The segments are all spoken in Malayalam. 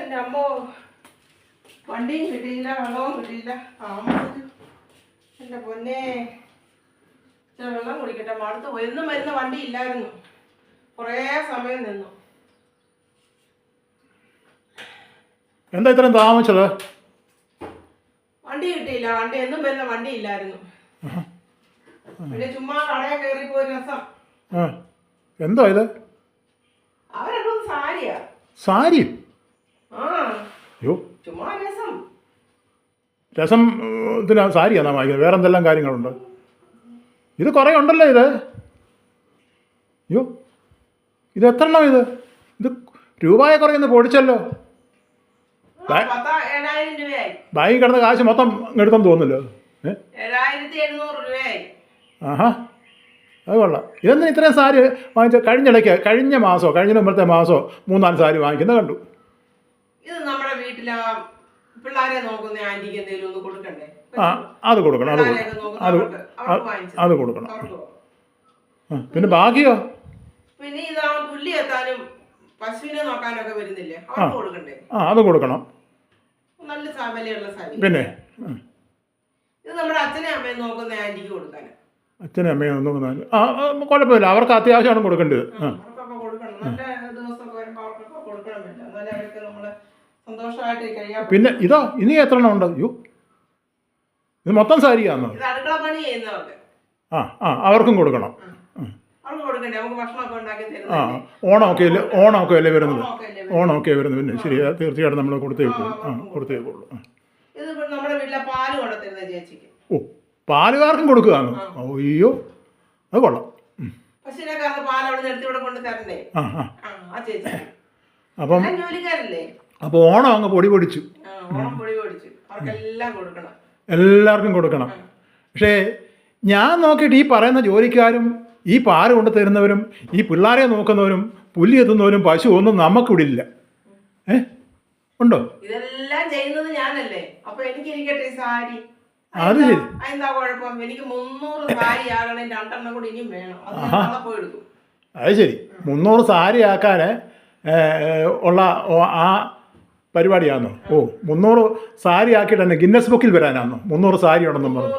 എന്റെ അമ്മോ വണ്ടിയും കിട്ടിയില്ല വെള്ളവും കിട്ടിയില്ല. താമസിച്ചു എന്റെ പൊന്നെ വെള്ളം കുടിക്കട്ടെ. മടുത്ത് എന്നും വരുന്ന വണ്ടി ഇല്ലായിരുന്നു. കുറേ സമയം നിന്നു. എന്താ ഇത്രയും താമസിച്ചത്? വണ്ടി കിട്ടിയില്ല. വണ്ടി എന്നും വരുന്ന വണ്ടി ഇല്ലായിരുന്നു. പിന്നെ ചുമ്മാ കടയിൽ കയറി പോയി രസം. എന്തോ ഇത്? അവരൊക്കെ സാരിയാ. സാരി? അയ്യോ. രസം. ഇതിന് സാരിയാണ് നാം വായിക്കുന്നത് വാങ്ങിക്കുന്നത് വേറെ എന്തെല്ലാം കാര്യങ്ങളുണ്ട്? ഇത് കുറേ ഉണ്ടല്ലോ ഇത്. അയ്യോ ഇത് എത്ര എണ്ണം ഇത്? ഇത് രൂപയെ കുറയുന്ന പൊടിച്ചല്ലോ. ആ, പത്ത ഏഴായിരം ബാങ്കിൽ കിടന്ന കാശ് മൊത്തം എടുത്തെന്ന് ഏഴായിരത്തി ആഹാ അത് കൊള്ളാം. ഇതെന്തിനാ ഇത്രയും സാരി വാങ്ങിച്ച കഴിഞ്ഞിടയ്ക്ക് കഴിഞ്ഞ മാസോ കഴിഞ്ഞ മുമ്പത്തെ മാസോ മൂന്നാൽ സാരി വാങ്ങിക്കുന്നത് കണ്ടു? ഇത് വീട്ടിലെ പിള്ളേരെ നോക്കുന്ന ആന്റിക്ക് എന്തെങ്കിലും ഒന്ന് കൊടുക്കണ്ടേ? ആ അത് കൊടുക്കണം അത് കൊടുക്കണം. നോക്കുന്ന അത് അവർക്ക് അവർക്ക് വാങ്ങിച്ചത്. അത് കൊടുക്കണം. അവർക്ക് കൊടുക്കും. ആ, പിന്നെ ബാക്കിയോ പിന്നെ ഇതാ പുല്ലി എത്താനും പശുവിനെ നോക്കാനൊക്കെ വരുന്നില്ലേ? അവർക്ക് കൊടുക്കണ്ടേ? ആ അത് കൊടുക്കണം. നല്ല സാമല്യുള്ള സാരി. പിന്നെ? ആ, ഇത് നമ്മുടെ അച്ഛനെ അമ്മയും നോക്കുന്ന ആന്റിക്ക് അച്ഛനും അമ്മയും ഒന്നും. ആ ആ, കുഴപ്പമില്ല. അവർക്ക് അത്യാവശ്യമാണ് കൊടുക്കേണ്ടത്. ആ. അവർക്കൊക്കെ കൊടുക്കണം. നല്ല ദിവസമൊക്കെ വരുമ്പോൾ അവർക്കൊക്കെ കൊടുക്കണം വേണ്ട എന്നാലേ അവർക്ക് നമ്മൾ സന്തോഷമായിട്ട് കഴിയാൻ പിന്നെ ഇതാ ഇനി എത്ര എണ്ണം ഉണ്ട്? യു. ഇത് മൊത്തം സാരിയാന്ന്? ആ ആ അവർക്കും കൊടുക്കണം. ആ, ഓണമൊക്കെ അല്ലേ ഓണമൊക്കെ അല്ലേ വരുന്നത്? ഓണമൊക്കെ വരുന്നത്? പിന്നെ ശരി തീർച്ചയായിട്ടും നമ്മൾ കൊടുത്തേക്കുള്ളൂ ആ കൊടുത്തേക്കുള്ളൂ ഓ പാലുകാർക്കും കൊടുക്കുകയാണ് അയ്യോ അത് കൊള്ളാം. ആ ആ. അപ്പം അപ്പോൾ ഓണം അങ്ങ് പൊടി പൊടിച്ചു. എല്ലാവർക്കും കൊടുക്കണം. പക്ഷേ ഞാൻ നോക്കിയിട്ട് ഈ പറയുന്ന ജോലിക്കാരും ഈ പാറ കൊണ്ട് തരുന്നവരും ഈ പിള്ളേരെ നോക്കുന്നവരും പുല്ലി എത്തുന്നവരും പശു ഒന്നും നമുക്കിവിടെ ഇല്ല. ഏ? ഉണ്ടോ? ഇതെല്ലാം ചെയ്യുന്നത് ഞാനല്ലേ? അപ്പൊ എനിക്ക് ഇരിക്കട്ടെ സാരി? അത് ശരി. എന്താ കുഴപ്പം? എനിക്ക് മുന്നൂറ് സാരി ആകണം രണ്ടെണ്ണം കൂടി ഇനിയും വേണം. അത് ശരി. മുന്നൂറ് സാരി ആക്കാൻ ഉള്ള ആ പരിപാടിയാണോ ഓ മുന്നൂറ് സാരി ആക്കിയിട്ട് തന്നെ ഗിന്നസ് ബുക്കിൽ വരാനാണോ മുന്നൂറ് സാരി ഉണ്ടെന്നും പറഞ്ഞു.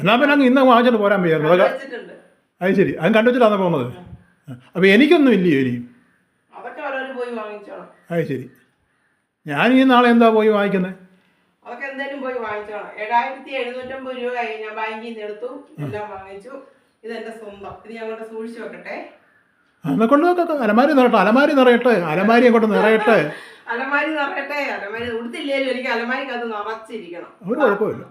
എന്നാ എന്നാൽ പിന്നെ അങ്ങ് ഇന്ന് വാങ്ങിച്ചിട്ട് പോരാൻ വയ്യായിരുന്നു അതൊക്കെ അത് ശരി. അത് കണ്ടുവച്ചിട്ടാണ് പോകുന്നത്? അപ്പോൾ എനിക്കൊന്നും ഇല്ലയോ വാങ്ങിച്ചോണം അത് ശരി. ഞാൻ ഈ നാളെ എന്താ പോയി വാങ്ങിക്കുന്നത് അതൊക്കെ എന്തായാലും പോയി വാങ്ങിച്ചോണം ഏഴായിരത്തി എഴുന്നൂറ്റമ്പത് രൂപ ഞാൻ ബാങ്കിൽ നിന്ന് എടുത്തു. എല്ലാം വാങ്ങിച്ചു. ഇത് എന്റെ സ്വന്തം. ഇത് ഞാൻ കൊണ്ട് സൂക്ഷിച്ചു വെക്കട്ടെ. അന്നെ കൊണ്ട് നോക്കാം അലമാരി നിറയട്ടെ അലമാരി നിറയട്ടെ അലമാരി അങ്ങോട്ട് നിറയട്ടെ. അലമാരി നിറയട്ടെ അലമാരി ഉടുത്തില്ലേലും എനിക്ക് അലമാരിക്കകത്ത് നിറച്ചിരിക്കണം. ഒരു കുഴപ്പമില്ല